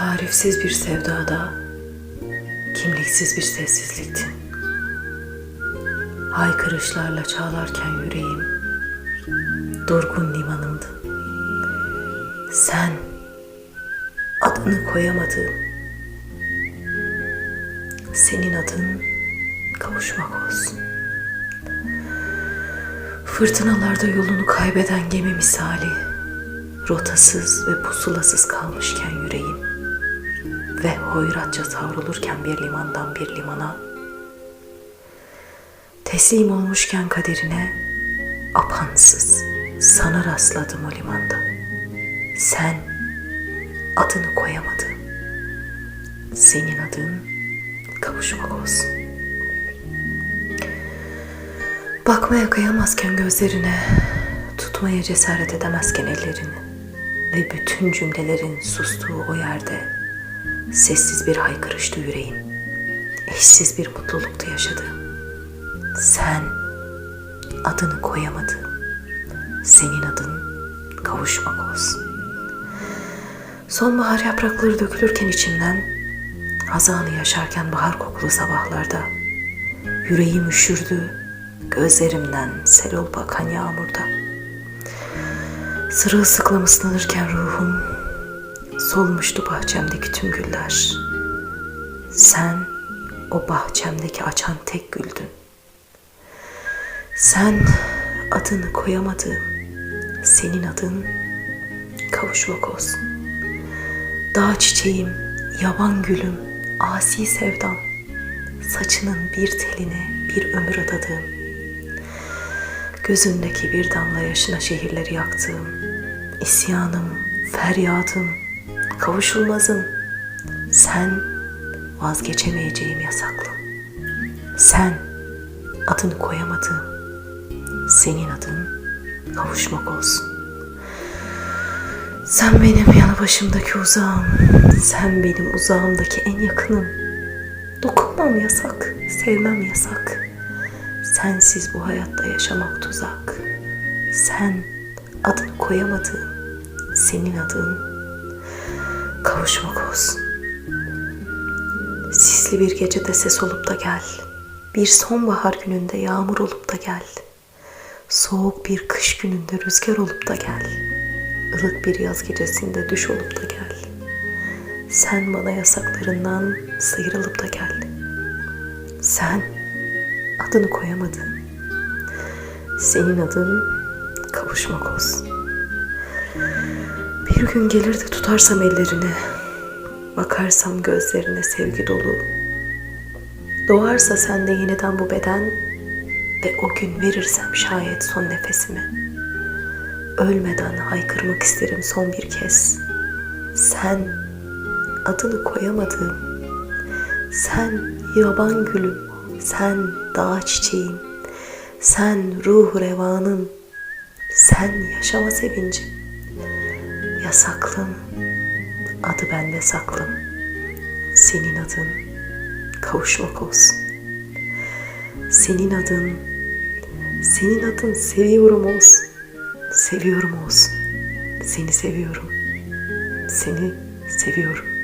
Tarifsiz bir sevdada, kimliksiz bir sessizliktin. Haykırışlarla çağlarken yüreğim, durgun limanımdı. Sen, adını koyamadığım, senin adın kavuşmak olsun. Fırtınalarda yolunu kaybeden gemi misali, rotasız ve pusulasız kalmışken yüreğim ve hoyratça savrulurken bir limandan bir limana, teslim olmuşken kaderine apansız sana rastladım o limanda. Sen adını koyamadın. Senin adın kavuşmak olsun. Bakmaya kıyamazken gözlerine, tutmaya cesaret edemezken ellerini ve bütün cümlelerin sustuğu o yerde sessiz bir haykırıştı yüreğim. Eşsiz bir mutlulukta yaşadı. Sen adını koyamadın. Senin adın kavuşmak olsun. Sonbahar yaprakları dökülürken içimden, hazanı yaşarken bahar kokulu sabahlarda, yüreğim üşürdü, gözlerimden sel olup akan yağmurda. Sırılsıklam ıslanırken ruhum, solmuştu bahçemdeki tüm güller. Sen o bahçemdeki açan tek güldün. Sen adını koyamadığım, senin adın kavuşmak olsun. Dağ çiçeğim, yaban gülüm, asi sevdam, saçının bir teline bir ömür adadığım, gözündeki bir damla yaşına şehirleri yaktığım, isyanım, feryadım, kavuşulmazım, sen vazgeçemeyeceğim yasaklım. Sen adını koyamadığım, senin adın kavuşmak olsun. Sen benim yanı başımdaki uzağım, sen benim uzağımdaki en yakınım. Dokunmam yasak, sevmem yasak. Sensiz bu hayatta yaşamak tuzak. Sen adını koyamadığım, senin adın kavuşmak olsun. Sisli bir gecede ses olup da gel. Bir sonbahar gününde yağmur olup da gel. Soğuk bir kış gününde rüzgar olup da gel. ılık bir yaz gecesinde düş olup da gel. Sen bana yasaklarından sıyrılıp da gel. Sen adını koyamadın. Senin adın kavuşmak olsun. Bir gün gelir de tutarsam ellerini, bakarsam gözlerine sevgi dolu. Doğarsa sende yeniden bu beden ve o gün verirsem şayet son nefesimi. Ölmeden haykırmak isterim son bir kez. Sen adını koyamadığım, sen yaban gülüm, sen dağ çiçeğim, sen ruh revanım, sen yaşama sevincim. Yasaklım, adı bende saklım. Senin adın kavuşmak olsun. Senin adın, senin adın seviyorum olsun. Seviyorum olsun. Seni seviyorum. Seni seviyorum.